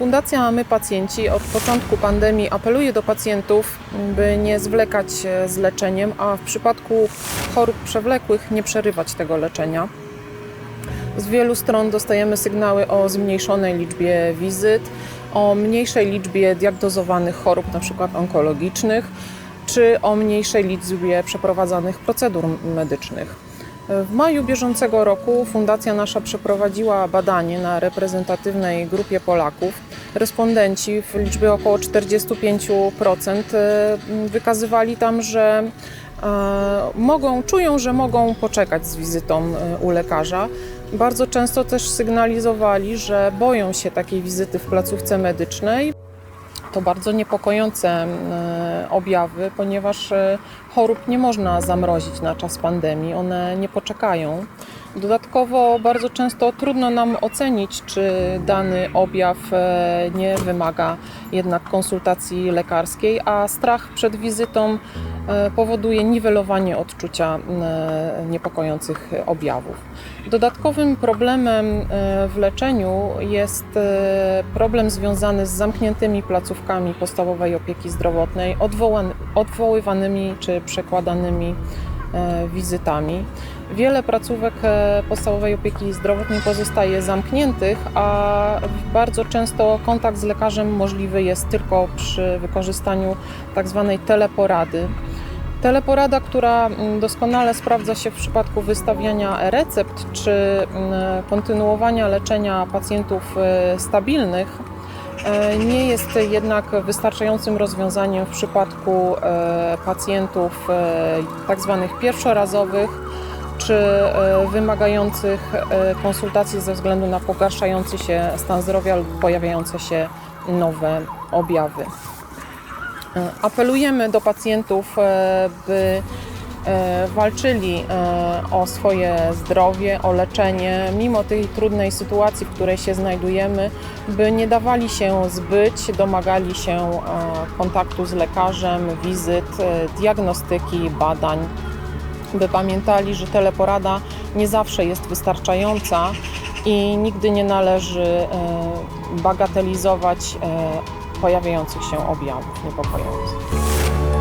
Fundacja My Pacjenci od początku pandemii apeluje do pacjentów, by nie zwlekać z leczeniem, a w przypadku chorób przewlekłych nie przerywać tego leczenia. Z wielu stron dostajemy sygnały o zmniejszonej liczbie wizyt, o mniejszej liczbie diagnozowanych chorób, np. onkologicznych, czy o mniejszej liczbie przeprowadzanych procedur medycznych. W maju bieżącego roku fundacja nasza przeprowadziła badanie na reprezentatywnej grupie Polaków. Respondenci w liczbie około 45% e, wykazywali tam, że e, mogą, czują, że mogą poczekać z wizytą e, u lekarza. Bardzo często też sygnalizowali, że boją się takiej wizyty w placówce medycznej. To bardzo niepokojące objawy, ponieważ chorób nie można zamrozić na czas pandemii, one nie poczekają. Dodatkowo bardzo często trudno nam ocenić, czy dany objaw e, nie wymaga jednak konsultacji lekarskiej, a strach przed wizytą e, powoduje niwelowanie odczucia e, niepokojących objawów. Dodatkowym problemem w leczeniu jest problem związany z zamkniętymi placówkami podstawowej opieki zdrowotnej, odwoływanymi czy przekładanymi wizytami. Wiele placówek e, podstawowej opieki zdrowotnej pozostaje zamkniętych, a bardzo często kontakt z lekarzem możliwy jest tylko przy wykorzystaniu tak zwanej teleporady. Teleporada, która mm, doskonale sprawdza się w przypadku wystawiania e-recept czy mm, kontynuowania leczenia pacjentów e, stabilnych, e, nie jest jednak wystarczającym rozwiązaniem w przypadku e, pacjentów e, tak zwanych pierwszorazowych czy e, wymagających e, konsultacji ze względu na pogarszający się stan zdrowia lub pojawiające się nowe objawy. E, Apelujemy do pacjentów, e, by e, walczyli e, o swoje zdrowie, o leczenie, mimo tej trudnej sytuacji, w której się znajdujemy, by nie dawali się zbyć, domagali się e, kontaktu z lekarzem, wizyt, e, diagnostyki, badań, by pamiętali, że teleporada nie zawsze jest wystarczająca i nigdy nie należy e, bagatelizować e, pojawiających się objawów niepokojących.